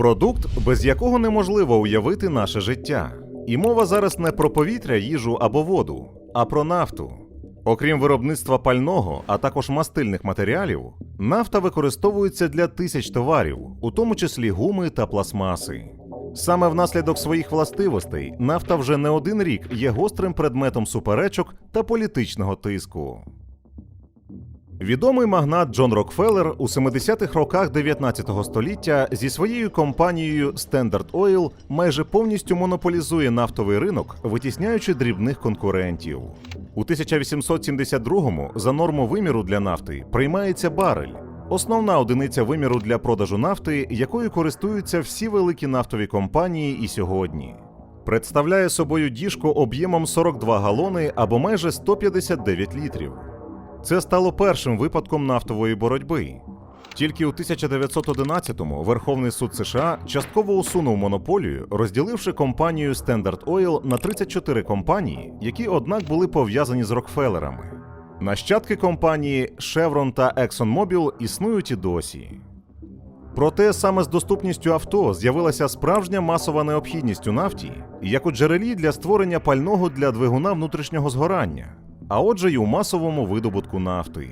Продукт, без якого неможливо уявити наше життя. І мова зараз не про повітря, їжу або воду, а про нафту. Окрім виробництва пального, а також мастильних матеріалів, нафта використовується для тисяч товарів, у тому числі гуми та пластмаси. Саме внаслідок своїх властивостей нафта вже не один рік є гострим предметом суперечок та політичного тиску. Відомий магнат Джон Рокфеллер у 70-х роках 19 століття зі своєю компанією Standard Oil майже повністю монополізує нафтовий ринок, витісняючи дрібних конкурентів. У 1872-му за норму виміру для нафти приймається барель, основна одиниця виміру для продажу нафти, якою користуються всі великі нафтові компанії і сьогодні. Представляє собою діжку об'ємом 42 галони або майже 159 літрів. Це стало першим випадком нафтової боротьби. Тільки у 1911-му Верховний суд США частково усунув монополію, розділивши компанію Standard Oil на 34 компанії, які, однак, були пов'язані з Рокфеллерами. Нащадки компанії Chevron та ExxonMobil існують і досі. Проте саме з доступністю авто з'явилася справжня масова необхідність у нафті, як у джерелі для створення пального для двигуна внутрішнього згорання, а отже, й у масовому видобутку нафти.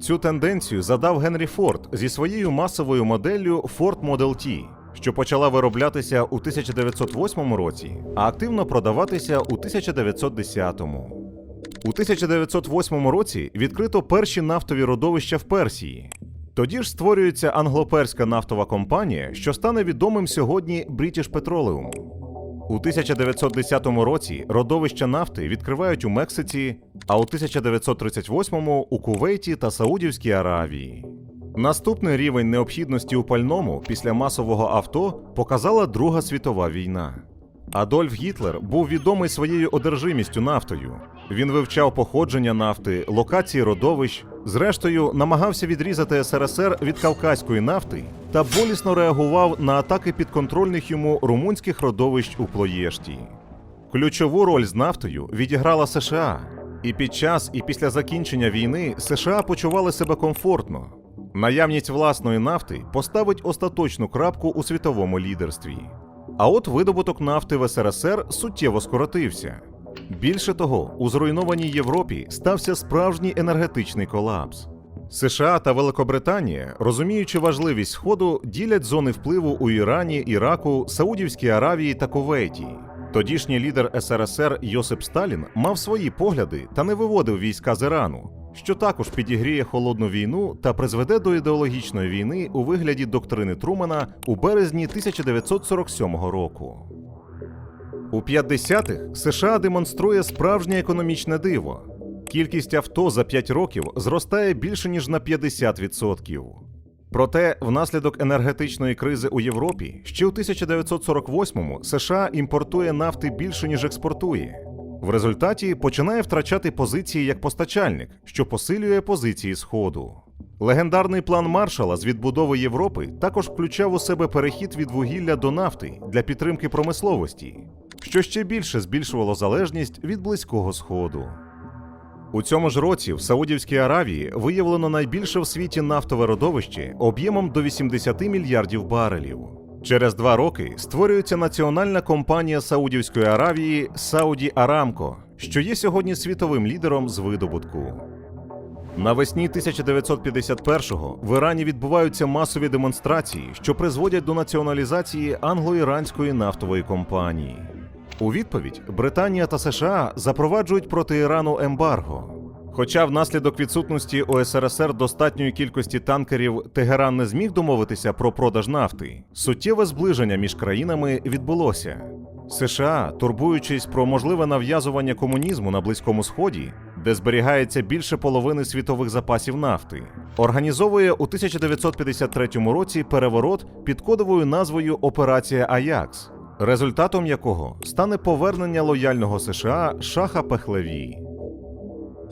Цю тенденцію задав Генрі Форд зі своєю масовою моделлю Ford Model T, що почала вироблятися у 1908 році, а активно продаватися у 1910-му. У 1908 році відкрито перші нафтові родовища в Персії. Тоді ж створюється англоперська нафтова компанія, що стане відомим сьогодні British Petroleum. У 1910 році родовища нафти відкривають у Мексиці, а у 1938-му у Кувейті та Саудівській Аравії. Наступний рівень необхідності у пальному після масового авто показала Друга світова війна. Адольф Гітлер був відомий своєю одержимістю нафтою. Він вивчав походження нафти, локації родовищ, зрештою намагався відрізати СРСР від кавказької нафти та болісно реагував на атаки підконтрольних йому румунських родовищ у Плоєшті. Ключову роль з нафтою відіграла США, і під час і після закінчення війни США почували себе комфортно. Наявність власної нафти поставить остаточну крапку у світовому лідерстві. А от видобуток нафти в СРСР суттєво скоротився. Більше того, у зруйнованій Європі стався справжній енергетичний колапс. США та Великобританія, розуміючи важливість Сходу, ділять зони впливу у Ірані, Іраку, Саудівській Аравії та Кувейті. Тодішній лідер СРСР Йосип Сталін мав свої погляди та не виводив війська з Ірану, що також підігріє холодну війну та призведе до ідеологічної війни у вигляді доктрини Трумана у березні 1947 року. У 50-х США демонструє справжнє економічне диво. Кількість авто за 5 років зростає більше ніж на 50%. Проте, внаслідок енергетичної кризи у Європі, ще у 1948-му США імпортує нафти більше ніж експортує. В результаті починає втрачати позиції як постачальник, що посилює позиції Сходу. Легендарний план Маршала з відбудови Європи також включав у себе перехід від вугілля до нафти для підтримки промисловості, що ще більше збільшувало залежність від близького сходу. У цьому ж році в Саудівській Аравії виявлено найбільше в світі нафтове родовище об'ємом до 80 мільярдів барелів. Через два роки створюється національна компанія Саудівської Аравії Сауді Арамко, що є сьогодні світовим лідером з видобутку. Навесні 1951-го в Ірані відбуваються масові демонстрації, що призводять до націоналізації англо-іранської нафтової компанії. У відповідь Британія та США запроваджують проти Ірану ембарго. Хоча внаслідок відсутності у достатньої кількості танкерів Тегеран не зміг домовитися про продаж нафти, суттєве зближення між країнами відбулося. США, турбуючись про можливе нав'язування комунізму на Близькому Сході, де зберігається більше половини світових запасів нафти, організовує у 1953 році переворот під кодовою назвою Операція Аякс, результатом якого стане повернення лояльного США Шаха Пехлеві.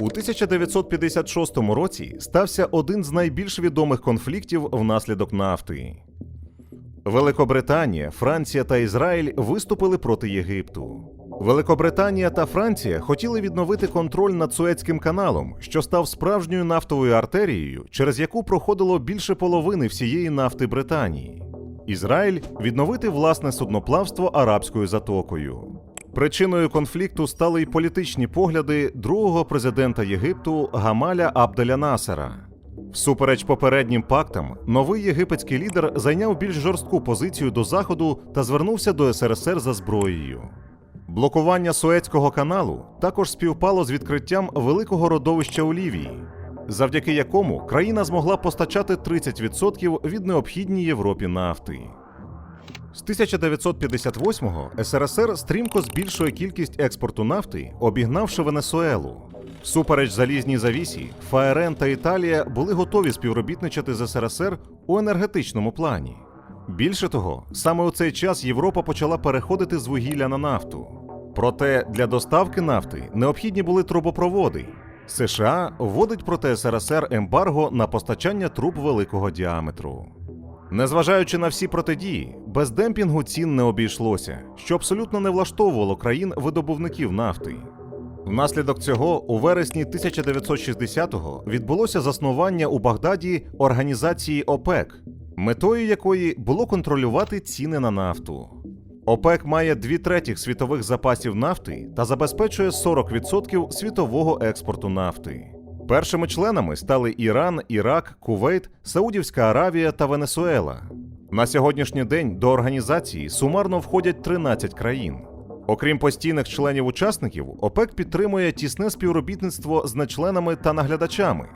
У 1956 році стався один з найбільш відомих конфліктів внаслідок нафти. Великобританія, Франція та Ізраїль виступили проти Єгипту. Великобританія та Франція хотіли відновити контроль над Суецьким каналом, що став справжньою нафтовою артерією, через яку проходило більше половини всієї нафти Британії. Ізраїль відновити власне судноплавство арабською затокою. Причиною конфлікту стали й політичні погляди другого президента Єгипту Гамаля Абделя Насера. Всупереч попереднім пактам, новий єгипетський лідер зайняв більш жорстку позицію до заходу та звернувся до СРСР за зброєю. Блокування Суецького каналу також співпало з відкриттям великого родовища у Лівії, завдяки якому країна змогла постачати 30% від необхідній Європі нафти. З 1958-го СРСР стрімко збільшує кількість експорту нафти, обігнавши Венесуелу. Всупереч залізній завісі, ФАРН та Італія були готові співробітничати з СРСР у енергетичному плані. Більше того, саме у цей час Європа почала переходити з вугілля на нафту. Проте для доставки нафти необхідні були трубопроводи. США вводить проти СРСР ембарго на постачання труб великого діаметру. Незважаючи на всі протидії, без демпінгу цін не обійшлося, що абсолютно не влаштовувало країн видобувників нафти. Внаслідок цього у вересні 1960-го відбулося заснування у Багдаді організації ОПЕК, метою якої було контролювати ціни на нафту. ОПЕК має дві третіх світових запасів нафти та забезпечує 40% світового експорту нафти. Першими членами стали Іран, Ірак, Кувейт, Саудівська Аравія та Венесуела. На сьогоднішній день до організації сумарно входять 13 країн. Окрім постійних членів-учасників, ОПЕК підтримує тісне співробітництво з нечленами та наглядачами,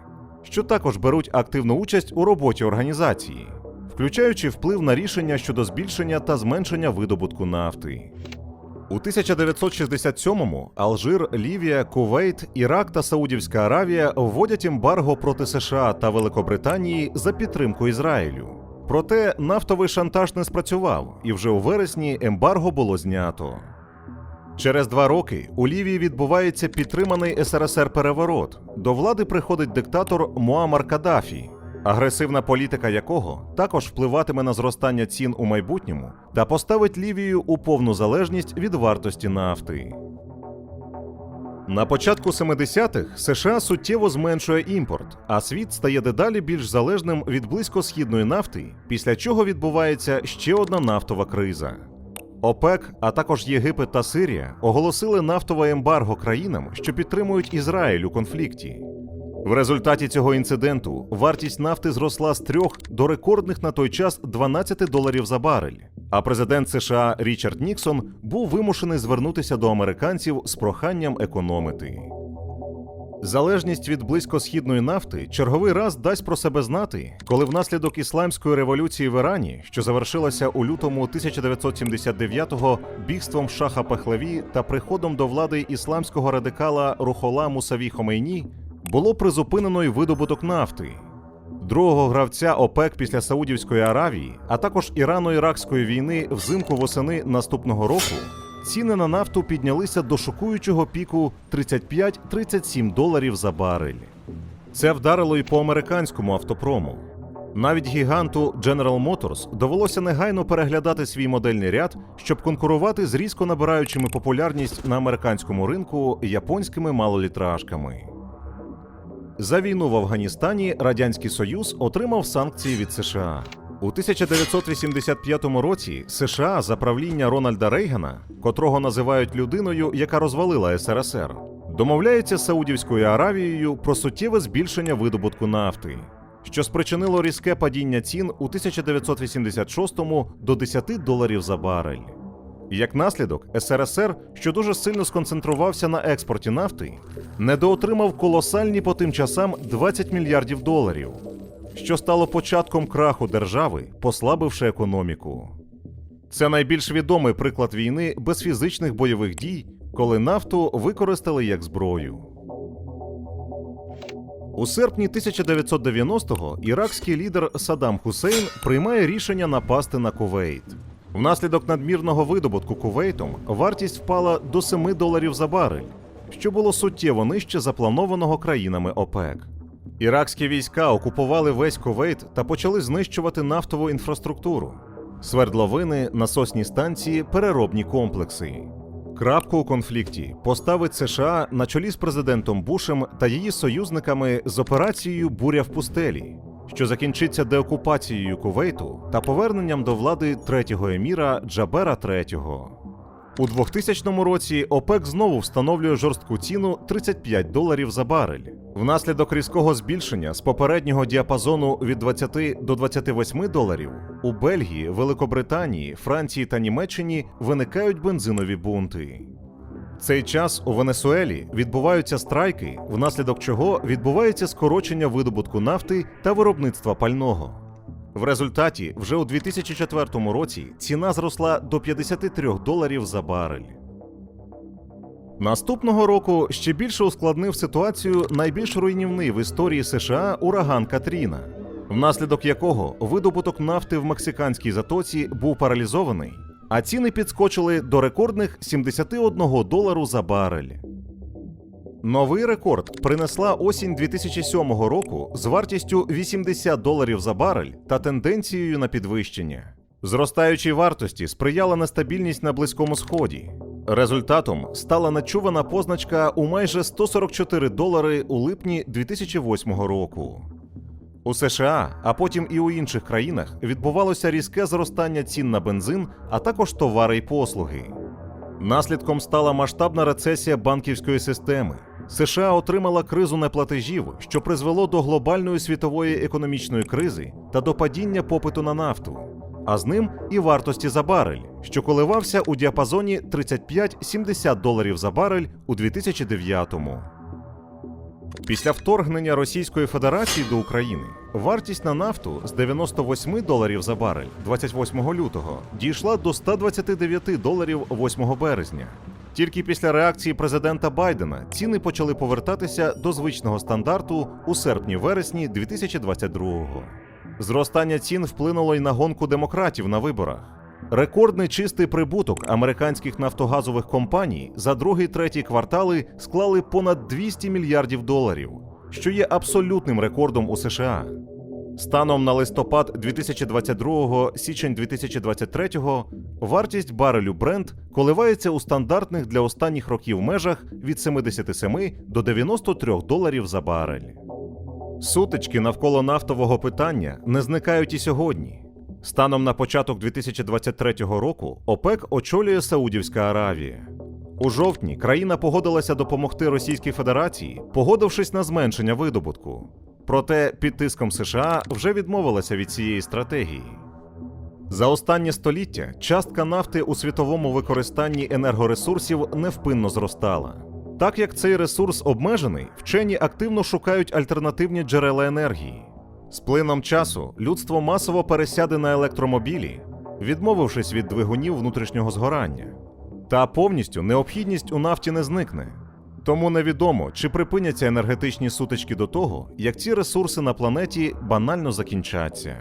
що також беруть активну участь у роботі організації, включаючи вплив на рішення щодо збільшення та зменшення видобутку нафти. У 1967-му Алжир, Лівія, Кувейт, Ірак та Саудівська Аравія вводять ембарго проти США та Великобританії за підтримку Ізраїлю. Проте нафтовий шантаж не спрацював, і вже у вересні ембарго було знято. Через два роки у Лівії відбувається підтриманий СРСР переворот. До влади приходить диктатор Муаммар Каддафі, агресивна політика якого також впливатиме на зростання цін у майбутньому та поставить Лівію у повну залежність від вартості нафти. На початку 70-х США суттєво зменшує імпорт, а світ стає дедалі більш залежним від близькосхідної нафти, після чого відбувається ще одна нафтова криза. ОПЕК, а також Єгипет та Сирія оголосили нафтове ембарго країнам, що підтримують Ізраїль у конфлікті. В результаті цього інциденту вартість нафти зросла з 3 до рекордних на той час 12 доларів за барель. А президент США Річард Ніксон був вимушений звернутися до американців з проханням економити. Залежність від близькосхідної нафти черговий раз дасть про себе знати, коли внаслідок ісламської революції в Ірані, що завершилася у лютому 1979-го бігством Шаха Пехлеві та приходом до влади ісламського радикала Рухола Мусаві Хомейні, було призупинено й видобуток нафти. Другого гравця ОПЕК після Саудівської Аравії, а також Ірано-Іракської війни взимку восени наступного року, ціни на нафту піднялися до шокуючого піку 35-37 доларів за барель. Це вдарило і по американському автопрому. Навіть гіганту General Motors довелося негайно переглядати свій модельний ряд, щоб конкурувати з різко набираючими популярність на американському ринку японськими малолітражками. За війну в Афганістані Радянський Союз отримав санкції від США. У 1985 році США за правління Рональда Рейгана, котрого називають людиною, яка розвалила СРСР, домовляється з Саудівською Аравією про суттєве збільшення видобутку нафти, що спричинило різке падіння цін у 1986 до 10 доларів за барель. Як наслідок, СРСР, що дуже сильно сконцентрувався на експорті нафти, недоотримав колосальні по тим часам 20 мільярдів доларів, що стало початком краху держави, послабивши економіку. Це найбільш відомий приклад війни без фізичних бойових дій, коли нафту використали як зброю. У серпні 1990-го іракський лідер Саддам Хусейн приймає рішення напасти на Кувейт. Внаслідок надмірного видобутку Кувейтом вартість впала до 7 доларів за барель, що було суттєво нижче запланованого країнами ОПЕК. Іракські війська окупували весь Кувейт та почали знищувати нафтову інфраструктуру, свердловини, насосні станції, переробні комплекси. Крапку у конфлікті поставить США на чолі з президентом Бушем та її союзниками з операцією Буря в пустелі, що закінчиться деокупацією Кувейту та поверненням до влади третього еміра Джабера III. У 2000 році ОПЕК знову встановлює жорстку ціну 35 доларів за барель. Внаслідок різкого збільшення з попереднього діапазону від 20 до 28 доларів у Бельгії, Великобританії, Франції та Німеччині виникають бензинові бунти. Цей час у Венесуелі відбуваються страйки, внаслідок чого відбувається скорочення видобутку нафти та виробництва пального. В результаті вже у 2004 році ціна зросла до 53 доларів за барель. Наступного року ще більше ускладнив ситуацію найбільш руйнівний в історії США ураган Катріна, внаслідок якого видобуток нафти в мексиканській затоці був паралізований, а ціни підскочили до рекордних 71 долару за барель. Новий рекорд принесла осінь 2007 року з вартістю 80 доларів за барель та тенденцією на підвищення. Зростаючій вартості сприяла нестабільність на Близькому Сході. Результатом стала нечувана позначка у майже 144 долари у липні 2008 року. У США, а потім і у інших країнах відбувалося різке зростання цін на бензин, а також товари й послуги. Наслідком стала масштабна рецесія банківської системи. США отримала кризу неплатежів, що призвело до глобальної світової економічної кризи та до падіння попиту на нафту, а з ним і вартості за барель, що коливався у діапазоні 35-70 доларів за барель у 2009-му. Після вторгнення Російської Федерації до України вартість на нафту з 98 доларів за барель 28 лютого дійшла до 129 доларів 8 березня. Тільки після реакції президента Байдена ціни почали повертатися до звичного стандарту у серпні-вересні 2022-го. Зростання цін вплинуло й на гонку демократів на виборах. Рекордний чистий прибуток американських нафтогазових компаній за другий-третій квартали склали понад 200 мільярдів доларів, що є абсолютним рекордом у США. Станом на листопад 2022 січень 2023 вартість барелю Brent коливається у стандартних для останніх років межах від 77 до 93 доларів за барель. Сутички навколо нафтового питання не зникають і сьогодні. Станом на початок 2023 року ОПЕК очолює Саудівська Аравія. У жовтні країна погодилася допомогти Російській Федерації, погодившись на зменшення видобутку. Проте під тиском США вже відмовилася від цієї стратегії. За останнє століття частка нафти у світовому використанні енергоресурсів невпинно зростала. Так як цей ресурс обмежений, вчені активно шукають альтернативні джерела енергії. З плином часу людство масово пересяде на електромобілі, відмовившись від двигунів внутрішнього згорання. Та повністю необхідність у нафті не зникне. Тому невідомо, чи припиняться енергетичні сутички до того, як ці ресурси на планеті банально закінчаться.